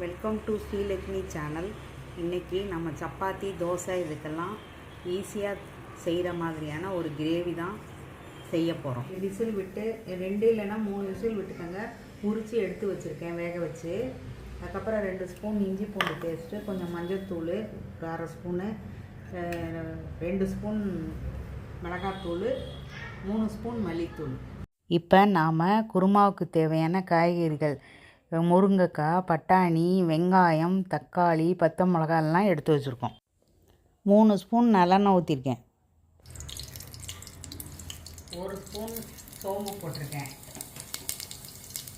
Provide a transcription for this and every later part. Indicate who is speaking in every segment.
Speaker 1: Welcome to Srilakshmi channel இன்றைக்கி நம்ம சப்பாத்தி தோசை இதுக்கெல்லாம் ஈஸியாக செய்கிற மாதிரியான ஒரு கிரேவி தான் செய்ய போகிறோம் விசில் விட்டு ரெண்டு இல்லைன்னா மூணு விசில் விட்டுக்கோங்க. உரித்து எடுத்து வச்சுருக்கேன் வேக வச்சு. அதுக்கப்புறம் ரெண்டு ஸ்பூன் இஞ்சி பூண்டு பேஸ்ட்டு கொஞ்சம் மஞ்சள்தூள் ஒரு அரை ஸ்பூனு ரெண்டு ஸ்பூன் மிளகாத்தூள் மூணு ஸ்பூன் மல்லித்தூள். இப்போ நாம் குருமாவுக்கு தேவையான காய்கறிகள் முருங்கைக்காய் பட்டாணி வெங்காயம் தக்காளி பச்சை மிளகாய் எல்லாம் எடுத்து வச்சுருக்கோம். மூணு ஸ்பூன் நல்லெண்ணெய் ஊற்றிருக்கேன் ஒரு ஸ்பூன் சோம்பு போட்டிருக்கேன்.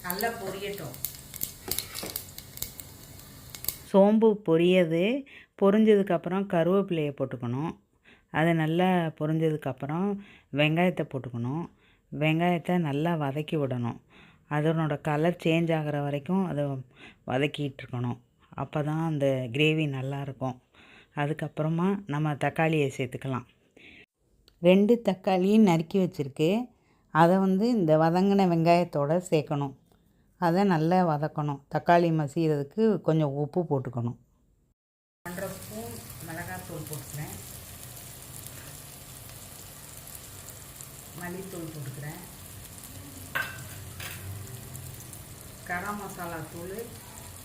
Speaker 1: நல்லா பொரியட்டும். சோம்பு பொரியது பொரிஞ்சதுக்கப்புறம் கருவேப்பிலையை போட்டுக்கணும். அது நல்லா பொரிஞ்சதுக்கப்புறம் வெங்காயத்தை போட்டுக்கணும். வெங்காயத்தை நல்லா வதக்கி விடணும். அதனோட கலர் சேஞ்ச் ஆகிற வரைக்கும் அதை வதக்கிட்டு இருக்கணும் அப்போ தான் அந்த கிரேவி நல்லாயிருக்கும் அதுக்கப்புறமா நம்ம தக்காளியை சேர்த்துக்கலாம். ரெண்டு தக்காளியும் நறுக்கி வச்சுருக்கு. அதை வந்து இந்த வதங்கின வெங்காயத்தோடு சேர்க்கணும். அதை நல்லா வதக்கணும். தக்காளி மசிகிறதுக்கு கொஞ்சம் உப்பு போட்டுக்கணும். ஒன்றரை ஸ்பூன் மிளகாத்தூள் போட்டுக்கிறேன். மல்லித்தூள் போட்டுக்கிறேன். கரம் மசாலா தூள்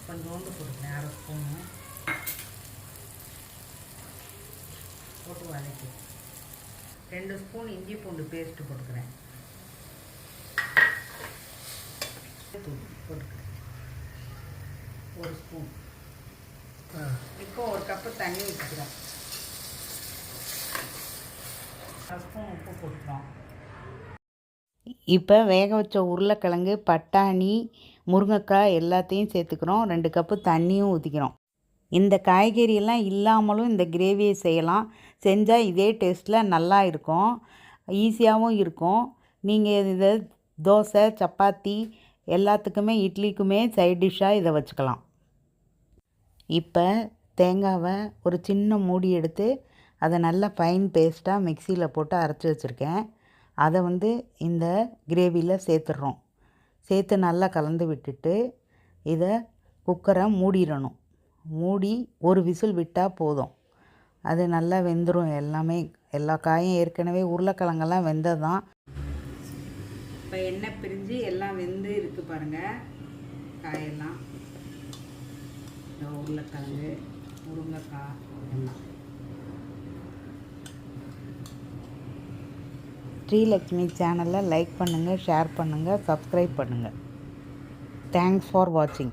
Speaker 1: கொஞ்சோண்டு போட்டுக்கிறேன் அரை ஸ்பூனு. போட்டு வதக்கி. ரெண்டு ஸ்பூன் இஞ்சி பூண்டு பேஸ்ட்டு போட்டுக்கிறேன். தூள் போட்டுக்கிறேன். ஒரு ஸ்பூன். இப்போ ஒரு கப்பு தண்ணி ஊற்றிக்கிறோம் அரை ஸ்பூன் உப்பு போட்டுக்கிறோம். இப்போ வேக வச்ச உருளைக்கிழங்கு பட்டாணி முருங்கைக்காய் எல்லாத்தையும் சேர்த்துக்கிறோம். ரெண்டு கப்பு தண்ணியும் ஊற்றிக்கிறோம் இந்த காய்கறியெல்லாம் இல்லாமலும் இந்த கிரேவியை செய்யலாம். செஞ்சால் இதே டேஸ்ட்டில் நல்லா இருக்கும். ஈஸியாகவும் இருக்கும். நீங்கள் இதை தோசை சப்பாத்தி எல்லாத்துக்குமே இட்லிக்குமே சைட் டிஷ்ஷாக இதை வச்சுக்கலாம். இப்போ தேங்காவை ஒரு சின்ன மூடி எடுத்து அதை நல்லா ஃபைன் பேஸ்ட்டாக மிக்சியில் போட்டு அரைச்சி வச்சுருக்கேன். அதை வந்து இந்த கிரேவியில் சேர்த்துடுறோம். சேர்த்து நல்லா கலந்து விட்டுட்டு இதை குக்கரை மூடிடணும். மூடி ஒரு விசில் விட்டால் போதும். அது நல்லா வெந்துடும் எல்லாமே. எல்லா காயும் ஏற்கனவே உருளைக்கிழங்கெல்லாம் வெந்தது தான் இப்போ எண்ணெய் பிரிஞ்சு எல்லாம் வெந்து இருக்குது பாருங்கள் காயெல்லாம். உருளைக்கிழங்கு முருங்கைக்காய் எல்லாம் ஸ்ரீலக்ஷ்மி சேனலை லைக் பண்ணுங்கள் ஷேர் பண்ணுங்கள் சப்ஸ்கிரைப் பண்ணுங்கள் தேங்க்ஸ் ஃபார் வாட்சிங்